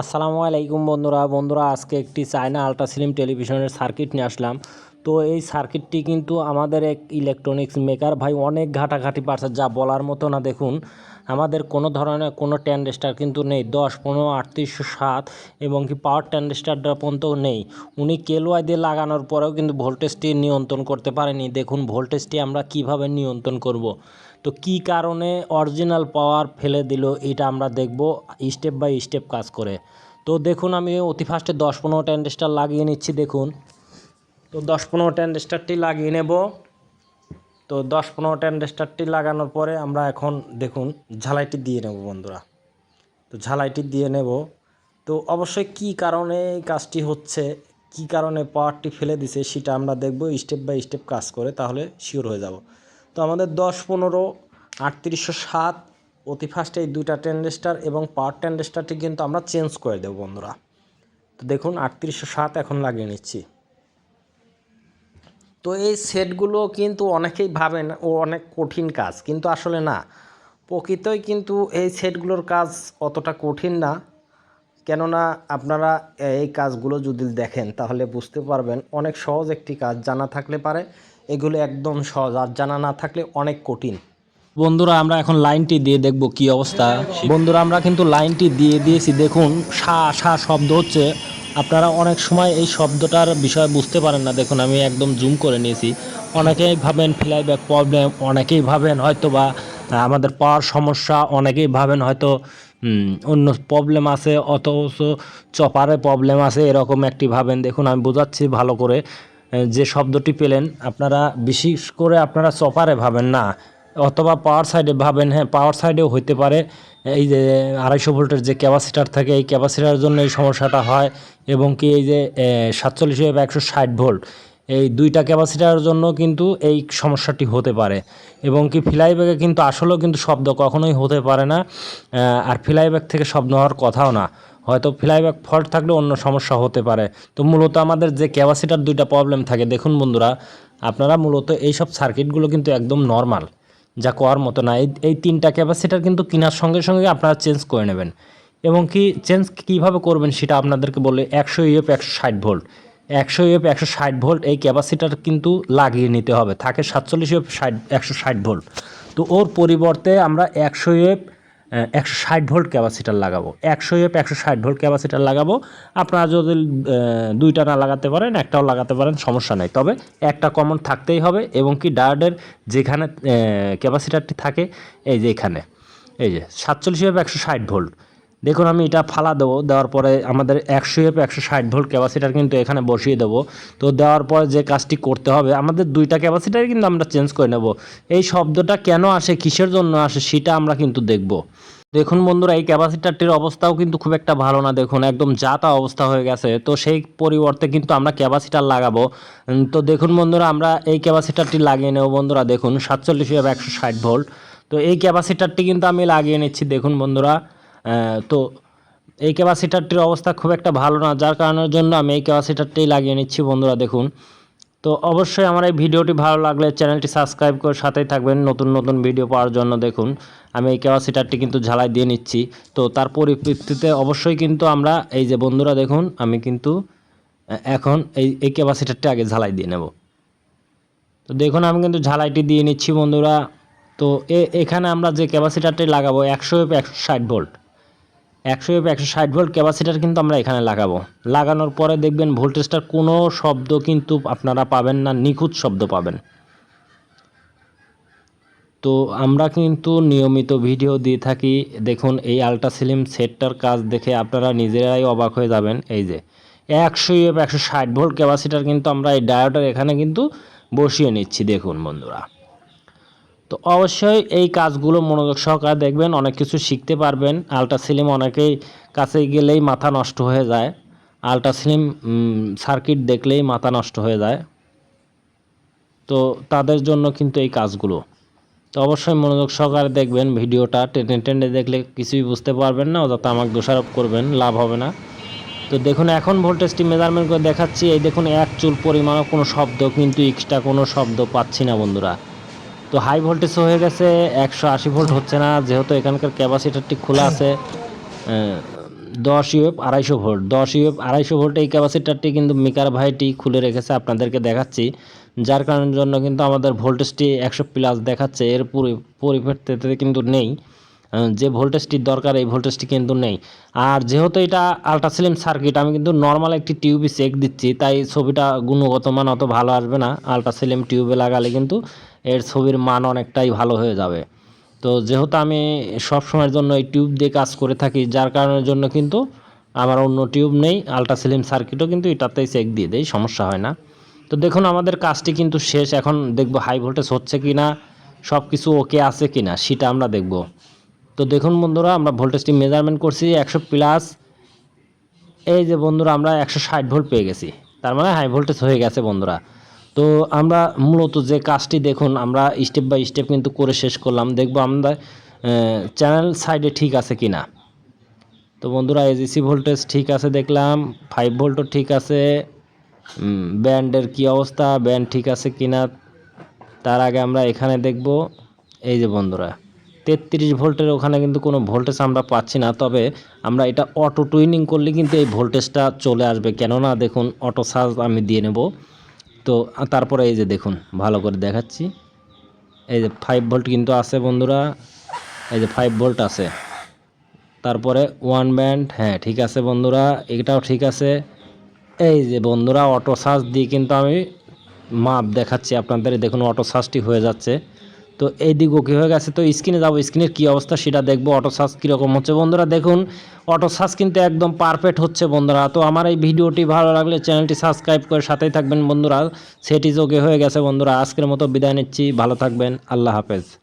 আসসালামু আলাইকুম বন্ধুরা। বন্ধুরা, আজকে একটি চায়না আল্ট্রা স্লিম টেলিভিশনের সার্কিট নিয়ে আসলাম। তো এই সার্কিটটি কিন্তু আমাদের এক ইলেকট্রনিক্স মেকার ভাই অনেক ঘাটাঘাটি পারছে, যা বলার মতো না। দেখুন, আমাদের কোনো ধরনের কোনো ট্যান্ডেস্টার কিন্তু নেই। দশ, পনেরো আটত্রিশশো সাত এবং কি পাওয়ার ট্যান্ডেস্টারটা পর্যন্ত নেই। উনি কেলোয়াই দিয়ে লাগানোর পরেও কিন্তু ভোল্টেজটি নিয়ন্ত্রণ করতে পারেনি। দেখুন ভোল্টেজটি আমরা কীভাবে নিয়ন্ত্রণ করব। তো কি কারণে অরিজিনাল পাওয়ার ফেলে দিল এটা আমরা দেখব স্টেপ বাই স্টেপ কাজ করে। তো দেখুন আমি অতি ফার্স্টে দশ পনেরো ট্যান্ডেস্টার লাগিয়ে নিচ্ছি, দেখুন। তো দশ পনেরো ট্যান্ডেস্টারটি লাগিয়ে নেব। তো দশ পনেরো ট্যান্ডেস্টারটি লাগানোর পরে আমরা এখন দেখুন ঝালাইটি দিয়ে নেব বন্ধুরা। তো ঝালাইটি দিয়ে নেব। তো অবশ্যই কি কারণে এই কাজটি হচ্ছে, কি কারণে পাওয়ারটি ফেলে দিছে সেটা আমরা দেখব স্টেপ বাই স্টেপ কাজ করে, তাহলে শিওর হয়ে যাব। তো আমাদের দশ পনেরো, আটত্রিশশো সাত, অতি ফার্স্টে এই দুইটা ট্যান্ডেস্টার এবং পাওয়ার ট্যান্ডেস্টারটি কিন্তু আমরা চেঞ্জ করে দেবো বন্ধুরা। তো দেখুন, আটত্রিশশো সাত এখন লাগিয়ে নিচ্ছি। তো এই সেটগুলো কিন্তু অনেকেই ভাবেন ও অনেক কঠিন কাজ, কিন্তু আসলে না। প্রকৃতই কিন্তু এই সেটগুলোর কাজ অতটা কঠিন না। কেননা আপনারা এই কাজগুলো যদি দেখেন, তাহলে বুঝতে পারবেন, অনেক সহজ একটি কাজ, জানা থাকলে পারে। এগুলো একদম সহজ। আর জানা না থাকলে অনেক কঠিন। বন্ধুরা, আমরা এখন লাইনটি দিয়ে দেখব কি অবস্থা। বন্ধুরা, আমরা কিন্তু লাইনটি দিয়ে দিয়েছি। দেখুন, সা সা শব্দ হচ্ছে। আপনারা অনেক সময় এই শব্দটার বিষয় বুঝতে পারেন না। দেখুন, আমি একদম জুম করে নিয়েছি। অনেকেই ভাবেন ফ্লাইব্যাক প্রবলেম অনেকেই ভাবেন হয়তো বা আমাদের পাওয়ার সমস্যা, অনেকেই ভাবেন হয়তো অন্য প্রবলেম আছে, অথচ চপারে প্রবলেম আছে, এরকম একটি ভাবেন। দেখুন, আমি বোঝাচ্ছি ভালো করে। যে শব্দটি পেলেন, আপনারা বিশেষ করে আপনারা চপারে ভাবেন না, অথবা পাওয়ার সাইডে ভাবেন হ্যাঁ পাওয়ার সাইডেও হইতে পারে। এই যে আড়াইশো ভোল্টের যে ক্যাপাসিটার থাকে, এই ক্যাপাসিটার জন্য এই সমস্যাটা হয়, এবং কি এই যে সাতচল্লিশ বা একশো ষাট ভোল্ট, এই দুইটা ক্যাপাসিটার জন্য কিন্তু এই সমস্যাটি হতে পারে। এবং কি ফ্লাইব্যাগে কিন্তু আসলেও কিন্তু শব্দ কখনোই হতে পারে না আর ফ্লাইব্যাগ থেকে শব্দ হওয়ার কথাও না। হয়তো ফ্লাইব্যাক ফল্ট থাকলে অন্য সমস্যা হতে পারে। তো মূলত আমাদের যে ক্যাপাসিটার দুইটা প্রবলেম থাকে, দেখুন বন্ধুরা, আপনারা মূলত এই সব সার্কিটগুলো কিন্তু একদম নর্মাল, যা করার মতো না। এই তিনটা ক্যাপাসিটার কিন্তু কেনার সঙ্গে সঙ্গে আপনারা চেঞ্জ করে নেবেন। এবং কি চেঞ্জ কীভাবে করবেন সেটা আপনাদেরকে বলে একশো ইউএফ একশো ষাট ভোল্ট। একশো ইউএফ একশো ষাট ভোল্ট এই ক্যাপাসিটার কিন্তু লাগিয়ে নিতে হবে। থাকে সাতচল্লিশ ইউএফ ষাট, একশো ষাট ভোল্ট। তো ওর পরিবর্তে আমরা একশো ইউএফ একশো ষাট ভোল্ট ক্যাপাসিটার লাগাবো। একশো এফ একশো ষাট ভোল্ট ক্যাপাসিটার লাগাবো। আপনারা যদি দুইটা না লাগাতে পারেন, একটাও লাগাতে পারেন, সমস্যা নেই। তবে একটা কমন থাকতেই হবে এবং কি ডায়ার্ডের যেখানে ক্যাপাসিটারটি থাকে, এই যে এখানে, এই যে সাতচল্লিশ এফ একশো ষাট ভোল্ট। দেখুন, আমি এটা ফালা দেবো, দেওয়ার পরে আমাদের একশো এফ, একশো ষাট ভোল্ট ক্যাপাসিটার কিন্তু এখানে বসিয়ে দেবো। তো দেওয়ার পরে যে কাজটি করতে হবে, আমাদের দুইটা ক্যাপাসিটার কিন্তু আমরা চেঞ্জ করে নেব। এই শব্দটা কেন আসে, কিসের জন্য আসে, সেটা আমরা কিন্তু দেখব। দেখুন বন্ধুরা, এই ক্যাপাসিটারটির অবস্থাও কিন্তু খুব একটা ভালো না, দেখুন, একদম যাতা অবস্থা হয়ে গেছে। তো সেই পরিবর্তে কিন্তু আমরা ক্যাপাসিটার লাগাবো। তো দেখুন বন্ধুরা, আমরা এই ক্যাপাসিটারটি লাগিয়ে নেব বন্ধুরা, দেখুন, সাতচল্লিশ একশো ষাট ভোল্ট। তো এই ক্যাপাসিটারটি কিন্তু আমি লাগিয়ে নিচ্ছি, দেখুন বন্ধুরা। তো এই ক্যাপাসিটারটির অবস্থা খুব একটা ভালো না, যার কারণের জন্য আমি এই ক্যাপাসিটারটি লাগিয়ে নিচ্ছি, বন্ধুরা দেখুন। তো অবশ্যই আমার এই ভিডিওটি ভালো লাগলে চ্যানেলটি সাবস্ক্রাইব করে সাথেই থাকবেন, নতুন নতুন ভিডিও পাওয়ার জন্য দেখুন। আমি এই ক্যাপাসিটারটি কিন্তু ঝালাই দিয়ে নিচ্ছি। তো তার পরিপ্রেক্ষিতে অবশ্যই কিন্তু আমরা, এই যে বন্ধুরা দেখুন, আমি কিন্তু এখন এই এই ক্যাপাসিটারটি আগে ঝালাই দিয়ে নেব। তো দেখুন, আমি কিন্তু ঝালাইটি দিয়ে নিচ্ছি, বন্ধুরা। তো এখানে আমরা যে ক্যাপাসিটারটি লাগাবো, একশো একশো ষাট ভোল্ট। একশো একশো ষাট ভোল্ট ক্যাপাসিটার কিন্তু আমরা এখানে লাগাবো। লাগানোর পরে দেখবেন ভোল্টেজটার কোনো শব্দ কিন্তু আপনারা পাবেন না, নিখুঁত শব্দ পাবেন। তো আমরা কিন্তু নিয়মিত ভিডিও দিয়ে থাকি। দেখুন, এই আলট্রা সিলিম সেটটার কাজ দেখে আপনারা নিজেরাই অবাক হয়ে যাবেন। এই যে, একশো ইউএফ একশো ষাট ভোল্ট ক্যাপাসিটার কিন্তু আমরা এই ডায়োটার এখানে কিন্তু বসিয়ে নিচ্ছি। দেখুন বন্ধুরা। তো অবশ্যই এই কাজগুলো মনোযোগ সহকারে দেখবেন, অনেক কিছু শিখতে পারবেন। আলট্রা সিলিম অনেকেই কাছে গেলেই মাথা নষ্ট হয়ে যায়। আলট্রা সিলিম সার্কিট দেখলেই মাথা নষ্ট হয়ে যায়। তো তাদের জন্য কিন্তু এই কাজগুলো। তো অবশ্যই মনোযোগ সহকারে দেখবেন ভিডিওটা। টেনে টেনে দেখলে কিছুই বুঝতে পারবেন না যাতে আমাকে দোষারোপ করবেন, লাভ হবে না। তো দেখুন, এখন ভোল্টেজটি মেজারমেন্ট করে দেখাচ্ছি। এই দেখুন, এক চুল পরিমাণও কোনো শব্দ, কিন্তু এক্সট্রা কোনো শব্দ পাচ্ছি না বন্ধুরা। তো হাই ভোল্টেজ হয়ে গেছে, একশো আশি ভোল্ট হচ্ছে না, যেহেতু এখানকার ক্যাপাসিটারটি খোলা আছে দশ ইউএফ আড়াইশো ভোল্ট দশ ইউএফ আড়াইশো ভোল্ট এই ক্যাপাসিটারটি কিন্তু মিকার ভাইটি খুলে রেখেছে, আপনাদেরকে দেখাচ্ছি। যার কারণের জন্য কিন্তু আমাদের ভোল্টেজটি একশো প্লাস দেখাচ্ছে, এর পরিপ্রেক্ষিতে কিন্তু নেই। যে ভোল্টেজটির দরকার, এই ভোল্টেজটি কিন্তু নেই। আর যেহেতু এটা আল্ট্রাসিলিম সার্কিট আমি কিন্তু নর্মাল একটি টিউবে চেক দিচ্ছি, তাই ছবিটা গুণগত মান অত ভালো আসবে না। আল্ট্রাসিলিম টিউবে লাগালে কিন্তু এর ছবির মান অনেকটাই ভালো হয়ে যাবে। তো যেহেতু আমি সব সময়ের জন্য এই টিউব দিয়ে কাজ করে থাকি, যার কারণের জন্য কিন্তু আমার অন্য টিউব নেই আল্ট্রাসিলিম সার্কিটও কিন্তু এটাতেই চেক দিয়ে দেয় সমস্যা হয় না। তো দেখুন, আমাদের কাজটি কিন্তু শেষ। এখন দেখব হাই ভোল্টেজ হচ্ছে কি না সব কিছু ওকে আছে কি না সেটা আমরা দেখব। তো দেখুন বন্ধুরা, আমরা ভোল্টেজটি মেজারমেন্ট করছি, একশো প্লাস এই যে বন্ধুরা, আমরা একশো ষাট ভোল্ট পেয়ে গেছি। তার মানে হাই ভোল্টেজ হয়ে গেছে বন্ধুরা। তো আমরা মূলত যে কাজটি দেখুন, আমরা স্টেপ বাই স্টেপ কিন্তু করে শেষ করলাম। দেখব আমরা চ্যানেল সাইডে ঠিক আছে কি না তো বন্ধুরা এজিসি ভোল্টেজ ঠিক আছে দেখলাম ফাইভ ভোল্টও ঠিক আছে। ব্যান্ডের কি অবস্থা ব্যান্ড ঠিক আছে কি না তার আগে আমরা এখানে দেখব। এই যে বন্ধুরা তেত্রিশ ভোল্টের ওখানে কিন্তু কোনো ভোল্টেজ আমরা পাচ্ছি না। তবে আমরা এটা অটো টুইনিং করলে কিন্তু এই ভোল্টেজটা চলে আসবে। কেননা দেখুন অটো চার্জ আমি দিয়ে নেব। তো তারপরে এই যে দেখুন, ভালো করে দেখাচ্ছি। এই যে ফাইভ ভোল্ট কিন্তু আছে বন্ধুরা। এই যে ফাইভ ভোল্ট আছে। তারপরে ওয়ান ব্যান্ড হ্যাঁ ঠিক আছে বন্ধুরা, এটাও ঠিক আছে। এই যে বন্ধুরা অটো সার্চ দিয়ে কিন্তু আমি মাপ দেখাচ্ছি আপনাদের। দেখুন অটো সার্চটি হয়ে যাচ্ছে। তো এই দিক ওকে হয়ে গেছে? তো স্ক্রিনে যাব, স্ক্রিনের কী অবস্থা সেটা দেখব। অটো সার্চ কীরকম হচ্ছে? বন্ধুরা, দেখুন, অটো সার্চ কিন্তু একদম পারফেক্ট হচ্ছে বন্ধুরা। তো আমার এই ভিডিওটি ভালো লাগলে চ্যানেলটি সাবস্ক্রাইব করে সাথেই থাকবেন বন্ধুরা। সেটি যোগে হয়ে গেছে বন্ধুরা। আজকের মতো বিদায় নিচ্ছি। ভালো থাকবেন। আল্লাহ হাফেজ।